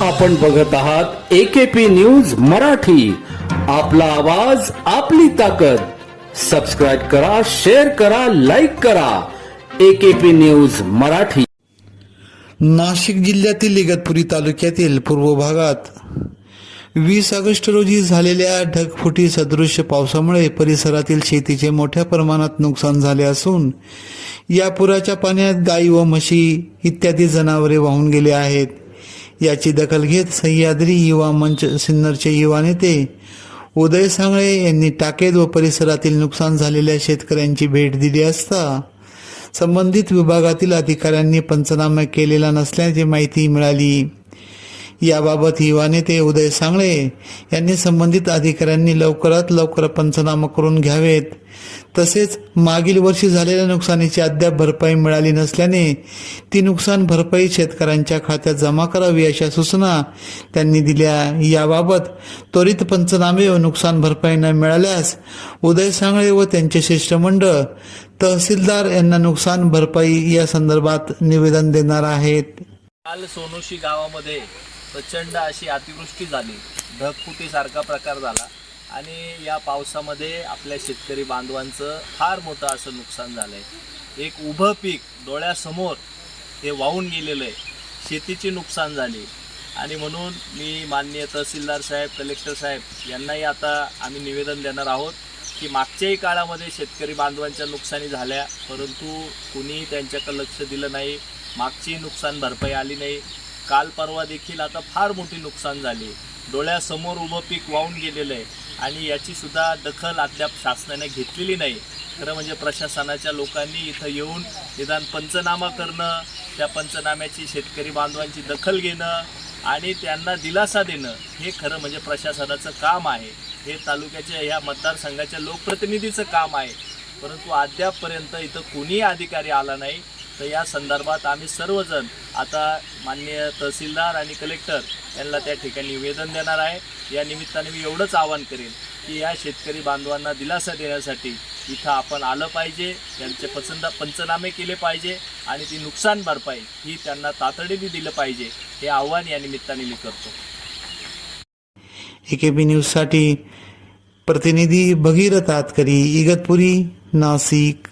आपण बघत आहात एकेपी न्यूज मराठी. आपला आवाज आपली ताकद. सबस्क्राईब करा शेअर करा लाईक करा. AKP news Marathi. नाशिक जिल्ह्यातील इगतपुरी तालुक्यातील पूर्व भागात वीस ऑगस्ट रोजी झालेल्या ढगफुटी सदृश्य पावसामुळे परिसरातील शेतीचे मोठ्या प्रमाणात नुकसान झाले असून या पुराच्या पाण्यात गाई व म्हशी इत्यादी जनावरे वाहून गेले आहेत. याची दखल घेत सह्याद्री युवा मंच सिन्नरचे युवा नेते उदय सांगळे यांनी टाकेद व परिसरातील नुकसान झालेल्या शेतकऱ्यांची भेट दिली असता संबंधित विभागातील अधिकाऱ्यांनी पंचनामा केलेला नसल्याची माहिती मिळाली. याबाबत युवा नेते उदय सांगळे यांनी संबंधित अधिकाऱ्यांनी लवकरात लवकर पंचनामा करून घ्यावेत. तसेच मागील वर्षी झालेल्या नुकसानीची अद्याप भरपाई मिळाली नसल्याने ती नुकसान भरपाई शेतकऱ्यांच्या खात्यात जमा करावी अशा सूचना त्यांनी दिल्या. याबाबत त्वरित पंचनामे व नुकसान भरपाई न मिळाल्यास उदय सांगळे व त्यांचे शिष्टमंडळ तहसीलदार यांना नुकसान भरपाई या संदर्भात निवेदन देणार आहेत. काल सोनोशी गावामध्ये प्रचंड अशी अतिवृष्टी झाली. ढगफुटीसारखा प्रकार झाला. आणि या पावसामध्ये आपल्या शेतकरी बांधवांचं फार मोठं असं नुकसान झालं आहे एक उभं पीक डोळ्यासमोर हे वाहून गेलेलं आहे. शेतीची नुकसान झाली. आणि म्हणून मी माननीय तहसीलदार साहेब कलेक्टर साहेब यांनाही आता आम्ही निवेदन देणार आहोत की मागच्याही काळामध्ये शेतकरी बांधवांच्या नुकसानी झाल्या परंतु कुणीही त्यांच्याकडं लक्ष दिलं नाही. मागची नुकसान भरपाई आली नाही. काल परवा देखील आता फार मोठी नुकसान झाली. डोळ्यासमोर उभं पीक वाहून गेलेलं आहे आणि याचीसुद्धा दखल अद्याप शासनाने घेतलेली नाही. खरं म्हणजे प्रशासनाच्या लोकांनी इथं येऊन निदान पंचनामा करणं त्या पंचनाम्याची शेतकरी बांधवांची दखल घेणं आणि त्यांना दिलासा देणं हे खरं म्हणजे प्रशासनाचं काम आहे. हे तालुक्याच्या ह्या मतदारसंघाच्या लोकप्रतिनिधीचं काम आहे. परंतु अद्यापपर्यंत इथं कोणीही अधिकारी आला नाही. तर या संदर्भात आम्ही सर्वजण आता माननीय तहसीलदार आणि कलेक्टर यांना त्या ठिकाणी निवेदन देणार आहे. या निमित्ताने मी एवढंच आवाहन करेन की या शेतकरी बांधवांना दिलासा देण्यासाठी इथं आपण आलं पाहिजे त्यांचे पसंद पंचनामे केले पाहिजे आणि ती नुकसान भरपाई ही त्यांना तातडीने दिलं पाहिजे हे आव्हान या निमित्ताने मी करतो. एकेबी न्यूजसाठी प्रतिनिधी भगीरथ आतकरी इगतपुरी नाशिक.